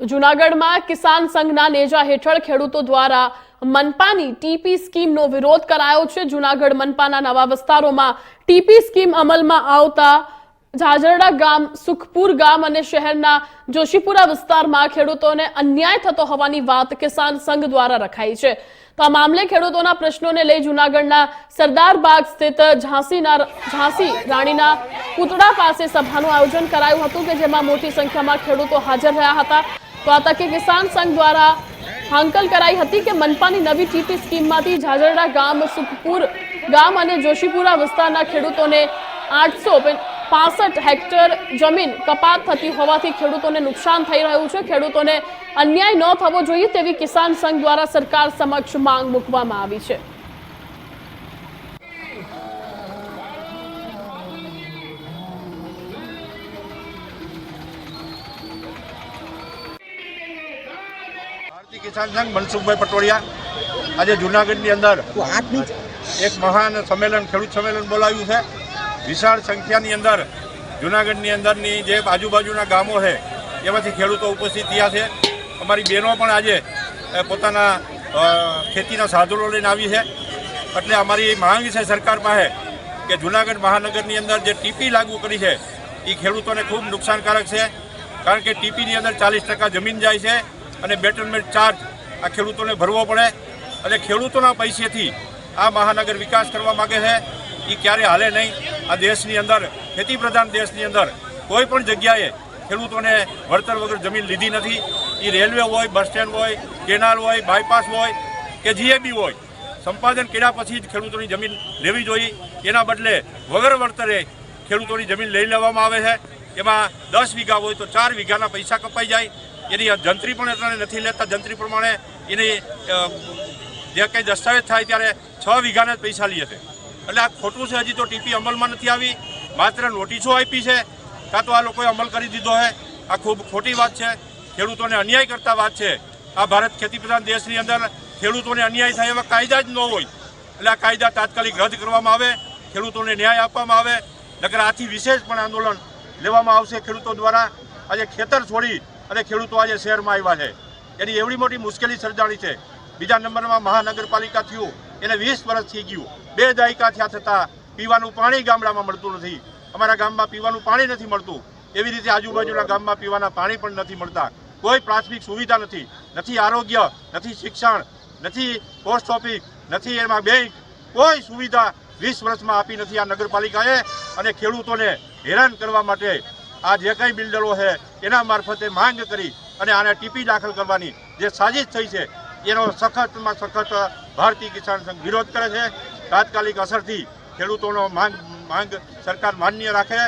તો જૂનાગઢમાં કિસાન સંઘના નેજા હેઠળ ખેડૂતો દ્વારા મનપાની ટીપી સ્કીમનો વિરોધ કરાયો છે. જૂનાગઢ મનપાના નવા વિસ્તારોમાં ટીપી સ્કીમ અમલમાં આવતા ઝાઝરડા ગામ, સુખપુર ગામ અને શહેરના જોશીપુરા વિસ્તારમાં ખેડૂતોને અન્યાય થતો હોવાની વાત કિસાન સંઘ દ્વારા રખાઈ છે. તો આ મામલે ખેડૂતોના પ્રશ્નોને લઈ જૂનાગઢના સરદાર બાગ સ્થિત ઝાંસીના ઝાંસી રાણીના પુતળા પાસે સભાનું આયોજન કરાયું હતું કે જેમાં મોટી સંખ્યામાં ખેડૂતો હાજર રહ્યા હતા. તો આ તકે કિસાન સંઘ દ્વારા હાંકલ કરાઈ હતી કે મનપાની નવી ટીપી સ્કીમમાંથી ઝાઝરડા ગામ, સુખપુર ગામ અને જોશીપુરા વિસ્તારના ખેડૂતોને આઠસો પાસઠ હેક્ટર જમીન કપાત થતી હોવાથી ખેડૂતોને નુકસાન થઈ રહ્યું છે. ખેડૂતોને અન્યાય ન થવો જોઈએ તેવી કિસાન સંઘ દ્વારા સરકાર સમક્ષ માંગ મૂકવામાં આવી છે. કિસાન સંઘ મનસુખભાઈ પટોડિયા આજે જુનાગઢની અંદર એક મહાન સંમેલન ખેડૂત સંમેલન બોલાવ્યું છે. વિશાળ સંખ્યાની અંદર જુનાગઢની અંદરની જે આજુબાજુના ગામો છે એમાંથી ખેડૂતો ઉપસ્થિત થયા છે. અમારી બહેનો પણ આજે પોતાના ખેતીના સાધનો લઈને આવી છે. એટલે અમારી માંગ છે સરકાર પાસે કે જુનાગઢ મહાનગરની અંદર જે ટીપી લાગુ કરી છે એ ખેડૂતોને ખૂબ નુકસાનકારક છે. કારણ કે ટીપીની અંદર ચાલીસ ટકા જમીન જાય છે. અને બેટરમેન્ટ ચાર્જ આ ખેડૂતોને ભરવો પડે. અને ખેડૂતોના પૈસેથી આ મહાનગર વિકાસ કરવા માગે છે. એ ક્યારે હાલે નહીં. આ દેશની અંદર ખેતી પ્રધાન દેશની અંદર કોઈ પણ જગ્યાએ ખેડૂતોને વળતર વગર જમીન લીધી નથી. એ રેલવે હોય, બસ સ્ટેન્ડ હોય, કેનાલ હોય, બાયપાસ હોય કે જીએબી હોય, સંપાદન કર્યા પછી જ ખેડૂતોની જમીન લેવી જોઈએ. એના બદલે વગર વળતરે ખેડૂતોની જમીન લઈ લેવામાં આવે છે. એમાં દસ વીઘા હોય તો ચાર વીઘાના પૈસા કપાઈ જાય. એની જંત્રી પણ એટલાને નથી લેતા. જંત્રી પ્રમાણે એની જે કંઈ દસ્તાવેજ થાય ત્યારે છ વીઘાના જ પૈસા લે છે. એટલે આ ખોટું છે, હજી તો ટીપી અમલમાં નથી આવી. માત્ર નોટિસો આપી છે, કાં તો આ લોકોએ અમલ કરી દીધો છે આ ખૂબ ખોટી વાત છે. ખેડૂતોને અન્યાય કરતા વાત છે. આ ભારત ખેતી પ્રધાન દેશની અંદર ખેડૂતોને અન્યાય થાય એવા કાયદા જ ન હોય. એટલે આ કાયદા તાત્કાલિક રદ કરવામાં આવે, ખેડૂતોને ન્યાય આપવામાં આવે. નકર આથી વિશેષ પણ આંદોલન લેવામાં આવશે ખેડૂતો દ્વારા. આજે ખેતર છોડી અને ખેડૂતો આજે શહેરમાં આવ્યા છે. એની એવડી મોટી મુશ્કેલી સર્જાણી છે. બીજા નંબરમાં મહાનગરપાલિકા થયું. એને વીસ વર્ષ થઈ ગયું. બે દાયકા થયા છતાં પીવાનું પાણી ગામડામાં મળતું નથી. અમારા ગામમાં પીવાનું પાણી નથી મળતું. એવી રીતે આજુબાજુના ગામમાં પીવાના પાણી પણ નથી મળતા. કોઈ પ્રાથમિક સુવિધા નથી. નથી આરોગ્ય નથી શિક્ષણ નથી પોસ્ટ ઓફિસ નથી એમાં બેંક. કોઈ સુવિધા વીસ વર્ષમાં આપી નથી આ નગરપાલિકાએ. અને ખેડૂતોને હેરાન કરવા માટે આ જે કંઈ બિલ્ડરો છે એના મારફતે માંગ કરી અને આને ટીપી દાખલ કરવાની જે સાજિશ થઈ છે, એનો સખતમાં સખત ભારતીય કિસાન સંઘ વિરોધ કરે છે. તાત્કાલિક અસરથી ખેડૂતોનો માંગ માંગ સરકાર માન્ય રાખે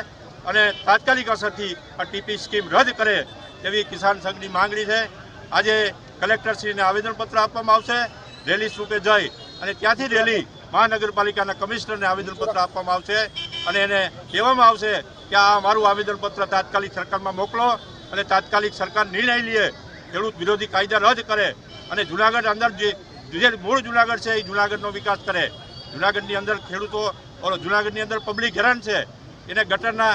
અને તાત્કાલિક અસરથી આ ટીપી સ્કીમ રદ કરે તેવી કિસાન સંઘની માંગણી છે. આજે કલેક્ટરશ્રીને આવેદનપત્ર આપવામાં આવશે. રેલી સ્વરૂપે જઈ અને ત્યાંથી રેલી મહાનગરપાલિકાના કમિશનરને આવેદનપત્ર આપવામાં આવશે અને એને કહેવામાં આવશે કે આ મારું આવેદનપત્ર તાત્કાલિક સરકારમાં મોકલો અને તાત્કાલિક સરકાર નિર્ણય લે. ખેડૂત વિરોધી કાયદા રદ કરે અને જુનાગઢ અંદર જે મૂળ જુનાગઢ છે એ જુનાગઢનો વિકાસ કરે. જુનાગઢની અંદર ખેડૂતો ઓલો જુનાગઢની અંદર પબ્લિક હેરાન છે. એને ગટરના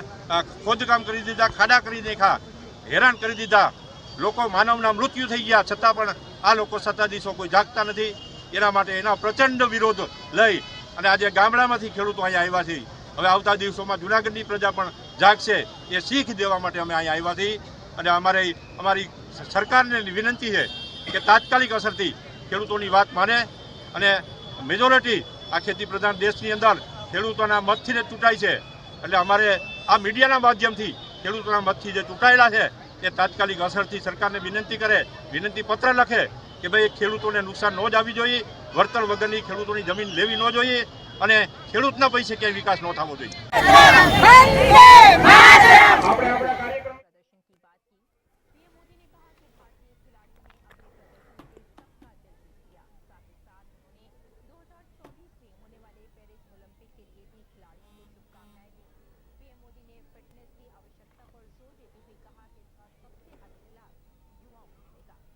ખોદકામ કરી દીધા, ખાડા કરી નાખ્યા, હેરાન કરી દીધા. લોકો માનવના મૃત્યુ થઈ ગયા, છતાં પણ આ લોકો સત્તાધીશો કોઈ જાગતા નથી. એના માટે એના પ્રચંડ વિરોધ લઈ અને આજે ગામડામાંથી ખેડૂતો અહીંયા આવ્યા છે. હવે આવતા દિવસોમાં જુનાગઢની પ્રજા પણ જાગશે એ શીખ દેવા માટે અમે અહીંયા આવ્યા છીએ. અને અમારે અમારી સરકારને વિનંતી છે કે તાત્કાલિક અસરથી ખેડૂતોની વાત માને અને મેજોરિટી આ ખેતી પ્રધાન દેશની અંદર ખેડૂતોના મતથી જ ચૂંટાય છે. એટલે અમારે આ મીડિયાના માધ્યમથી ખેડૂતોના મતથી જે ચૂંટાયેલા છે, એ તાત્કાલિક અસરથી સરકારને વિનંતી કરે, વિનંતી પત્ર લખે કે ભાઈ ખેડૂતોને નુકસાન ન જ આવી જોઈએ, વળતર વગરની ખેડૂતોની જમીન લેવી ન જોઈએ અને ખેડૂતના પૈસે ક્યાંય વિકાસ ન થવો જોઈએ आवश्यकता पर जोर देते हुए कहा कि इसका सबसे अधिक लाभ युवाओं को मिलेगा